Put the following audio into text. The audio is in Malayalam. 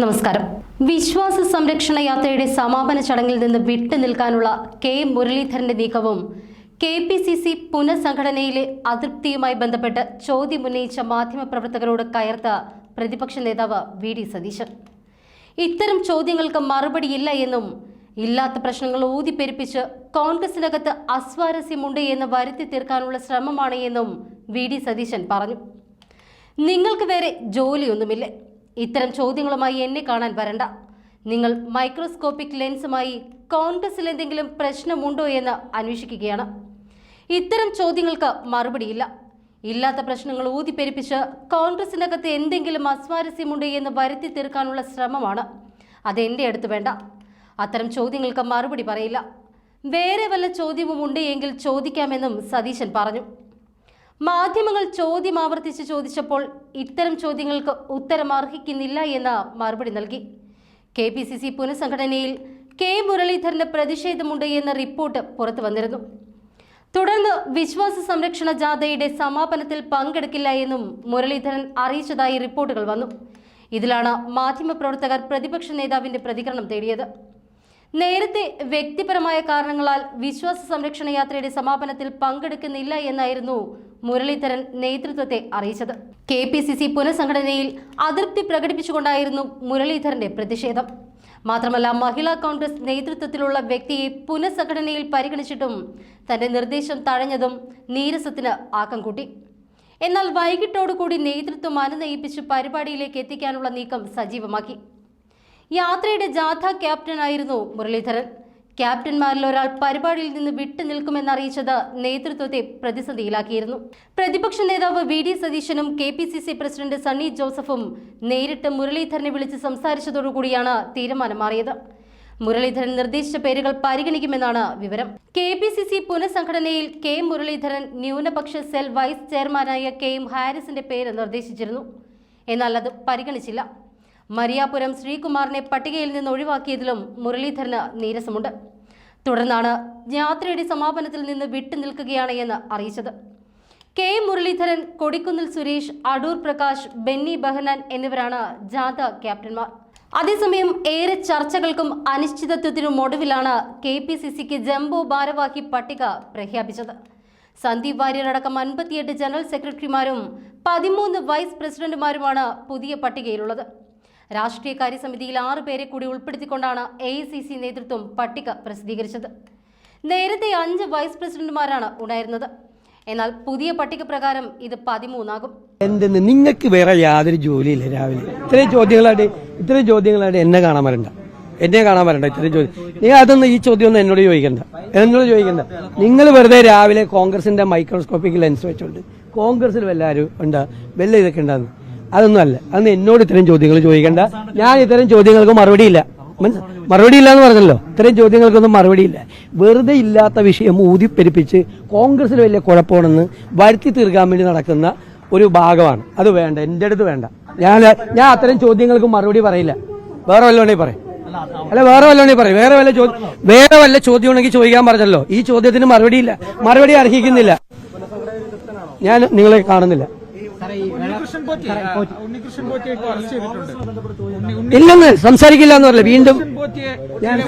നമസ്കാരം. വിശ്വാസ സംരക്ഷണ യാത്രയുടെ സമാപന ചടങ്ങിൽ നിന്ന് വിട്ടു നിൽക്കാനുള്ള കെ. മുരളീധരന്റെ നീക്കവും കെ. പി. സി. സി പുനഃസംഘടനയിലെ അതൃപ്തിയുമായി ബന്ധപ്പെട്ട് ചോദ്യമുന്നയിച്ച മാധ്യമപ്രവർത്തകരോട് കയർത്ത പ്രതിപക്ഷ നേതാവ് വി. ഡി. സതീശൻ. ഇത്തരം ചോദ്യങ്ങൾക്ക് മറുപടിയില്ല എന്നും ഇല്ലാത്ത പ്രശ്നങ്ങൾ ഊതിപ്പെരുപ്പിച്ച് കോൺഗ്രസിനകത്ത് അസ്വാരസ്യമുണ്ട് എന്ന് വരുത്തി തീർക്കാനുള്ള ശ്രമമാണ് എന്നും വി. ഡി. സതീശൻ പറഞ്ഞു. നിങ്ങൾക്ക് വേറെ ജോലിയൊന്നുമില്ലേ? ഇത്തരം ചോദ്യങ്ങളുമായി എന്നെ കാണാൻ വരണ്ട. നിങ്ങൾ മൈക്രോസ്കോപ്പിക് ലെൻസുമായി കോൺഗ്രസിൽ എന്തെങ്കിലും പ്രശ്നമുണ്ടോ എന്ന് അന്വേഷിക്കുകയാണ്. ഇത്തരം ചോദ്യങ്ങൾക്ക് മറുപടിയില്ല. ഇല്ലാത്ത പ്രശ്നങ്ങൾ ഊതിപ്പെരിപ്പിച്ച് കോൺഗ്രസിനകത്ത് എന്തെങ്കിലും അസ്വാരസ്യമുണ്ട് എന്ന് വരുത്തി തീർക്കാനുള്ള ശ്രമമാണ്. അതെന്റെ അടുത്ത് വേണ്ട. അത്തരം ചോദ്യങ്ങൾക്ക് മറുപടി പറയില്ല. വേറെ വല്ല ചോദ്യവും ഉണ്ട് എങ്കിൽ ചോദിക്കാമെന്നും സതീശൻ പറഞ്ഞു. മാധ്യമങ്ങൾ ചോദ്യം ആവർത്തിച്ച് ചോദിച്ചപ്പോൾ ഇത്തരം ചോദ്യങ്ങൾക്ക് ഉത്തരം അർഹിക്കുന്നില്ല എന്ന മറുപടി നൽകി. കെ പി സി സി പുനഃസംഘടനയിൽ കെ മുരളീധരന് പ്രതിഷേധമുണ്ട് എന്ന റിപ്പോർട്ട് പുറത്തു വന്നിരുന്നു. തുടർന്ന് വിശ്വാസ സംരക്ഷണ ജാഥയുടെ സമാപനത്തിൽ പങ്കെടുക്കില്ല എന്നും മുരളീധരൻ അറിയിച്ചതായി റിപ്പോർട്ടുകൾ വന്നു. ഇതിലാണ് മാധ്യമപ്രവർത്തകർ പ്രതിപക്ഷ നേതാവിന്റെ പ്രതികരണം തേടിയത്. നേരത്തെ വ്യക്തിപരമായ കാരണങ്ങളാൽ വിശ്വാസ സംരക്ഷണ യാത്രയുടെ സമാപനത്തിൽ പങ്കെടുക്കുന്നില്ല എന്നായിരുന്നു മുരളീധരൻ നേതൃത്വത്തെ അറിയിച്ചത്. കെ പി സി സി പുനഃസംഘടനയിൽ അതൃപ്തി പ്രകടിപ്പിച്ചുകൊണ്ടായിരുന്നു മുരളീധരന്റെ പ്രതിഷേധം. മാത്രമല്ല മഹിളാ കോൺഗ്രസ് നേതൃത്വത്തിലുള്ള വ്യക്തിയെ പുനഃസംഘടനയിൽ പരിഗണിച്ചിട്ടും തന്റെ നിർദ്ദേശം തഴഞ്ഞതും നീരസത്തിന് ആക്കം കൂട്ടി. എന്നാൽ വൈകിട്ടോടുകൂടി നേതൃത്വം അനുനയിപ്പിച്ച് പരിപാടിയിലേക്ക് എത്തിക്കാനുള്ള നീക്കം സജീവമാക്കി. യാത്രയുടെ ജാഥ ക്യാപ്റ്റനായിരുന്നു മുരളീധരൻ. ക്യാപ്റ്റന്മാരിൽ ഒരാൾ പരിപാടിയിൽ നിന്ന് വിട്ടു നിൽക്കുമെന്നറിയിച്ചത് നേതൃത്വത്തെ പ്രതിസന്ധിയിലാക്കിയിരുന്നു. പ്രതിപക്ഷ നേതാവ് വി ഡി സതീശനും K P C C president Sunny ജോസഫും നേരിട്ട് മുരളീധരനെ വിളിച്ച് സംസാരിച്ചതോടുകൂടിയാണ് തീരുമാനം മാറിയത് മുരളീധരൻ നിർദ്ദേശിച്ച പേരുകൾ പരിഗണിക്കുമെന്നാണ് വിവരം. കെ പി സി സി പുനഃസംഘടനയിൽ കെ മുരളീധരൻ ന്യൂനപക്ഷ സെൽ വൈസ് ചെയർമാനായ കെ എം ഹാരിസിന്റെ പേര് നിർദ്ദേശിച്ചിരുന്നു. എന്നാൽ അത് പരിഗണിച്ചില്ല. മരിയാപുരം ശ്രീകുമാറിനെ പട്ടികയിൽ നിന്ന് ഒഴിവാക്കിയതിലും മുരളീധരന് നീരസമുണ്ട്. തുടർന്നാണ് യാത്രയുടെ സമാപനത്തിൽ നിന്ന് വിട്ടുനിൽക്കുകയാണ് എന്ന് അറിയിച്ചത്. കെ. മുരളീധരൻ കൊടിക്കുന്നിൽ സുരേഷ് അടൂർ പ്രകാശ് ബെന്നി ബഹനാൻ എന്നിവരാണ് ജാഥ ക്യാപ്റ്റന്മാർ. അതേസമയം ഏറെ ചർച്ചകൾക്കും അനിശ്ചിതത്വത്തിനും ഒടുവിലാണ് കെ പി സി സിക്ക് ജംബോ ഭാരവാഹി പട്ടിക പ്രഖ്യാപിച്ചത്. സന്ദീപ് വാര്യരടക്കം അൻപത്തിയെട്ട് ജനറൽ സെക്രട്ടറിമാരും പതിമൂന്ന് വൈസ് പ്രസിഡന്റുമാരുമാണ് പുതിയ പട്ടികയിലുള്ളത്. രാഷ്ട്രീയകാര്യ സമിതിയിൽ ആറ് പേരെ കൂടി ഉൾപ്പെടുത്തിക്കൊണ്ടാണ് എ നേതൃത്വം പട്ടിക പ്രസിദ്ധീകരിച്ചത്. നേരത്തെ അഞ്ച് വൈസ് പ്രസിഡന്റുമാരാണ് ഉണ്ടായിരുന്നത്. എന്നാൽ പുതിയ പട്ടിക പ്രകാരം ഇത് പതിമൂന്നാകും. എന്തെന്ന്? നിങ്ങൾക്ക് വേറെ യാതൊരു ജോലിയില്ല രാവിലെ. ഇത്രയും ചോദ്യങ്ങളായിട്ട് ഇത്രയും ചോദ്യങ്ങളായിട്ട് എന്നെ കാണാൻ വരണ്ട. എന്നെ കാണാൻ വരണ്ട ഇത്രയും ചോദ്യം നിങ്ങൾ അതൊന്നും ഈ ചോദ്യം ഒന്നും എന്നോട് ചോദിക്കണ്ട. എന്നോട് ചോദിക്കണ്ട. നിങ്ങൾ വെറുതെ രാവിലെ കോൺഗ്രസിന്റെ മൈക്രോസ്കോപ്പിക് ലെൻസ് വെച്ചുകൊണ്ട് കോൺഗ്രസിൽ വല്ലാരും ഉണ്ട്? വല്ല ഇതൊക്കെ ഉണ്ടാകുന്നു അതൊന്നും അല്ല. അന്ന് എന്നോട് ഇത്തരം ചോദ്യങ്ങൾ ചോദിക്കണ്ട. ഞാൻ ഇത്തരം ചോദ്യങ്ങൾക്ക് മറുപടിയില്ല. ഇല്ല മറുപടി ഇല്ല എന്ന് പറഞ്ഞല്ലോ. ഇത്തരം ചോദ്യങ്ങൾക്കൊന്നും മറുപടിയില്ല. വെറുതെ ഇല്ലാത്ത വിഷയം ഊതിപ്പെരിപ്പിച്ച് കോൺഗ്രസിൽ വലിയ കുഴപ്പമാണെന്ന് വരുത്തി തീർക്കാൻ വേണ്ടി നടക്കുന്ന ഒരു ഭാഗമാണ്. അത് വേണ്ട. എന്റെ അടുത്ത് വേണ്ട. ഞാൻ ഞാൻ അത്തരം ചോദ്യങ്ങൾക്ക് മറുപടി പറയില്ല. വേറെ വല്ലോണ്ടേ പറയും. അല്ല വേറെ വല്ലോണ്ടേ പറയും. വേറെ വല്ല ചോദ്യം വേറെ വല്ല ചോദ്യം ഉണ്ടെങ്കിൽ ചോദിക്കാൻ പറഞ്ഞല്ലോ. ഈ ചോദ്യത്തിന് മറുപടിയില്ല. മറുപടി അർഹിക്കുന്നില്ല. ഞാൻ നിങ്ങളെ കാണുന്നില്ല. ഇല്ലെന്ന് സംസാരിക്കില്ല എന്ന് പറഞ്ഞില്ല വീണ്ടും ഞാൻ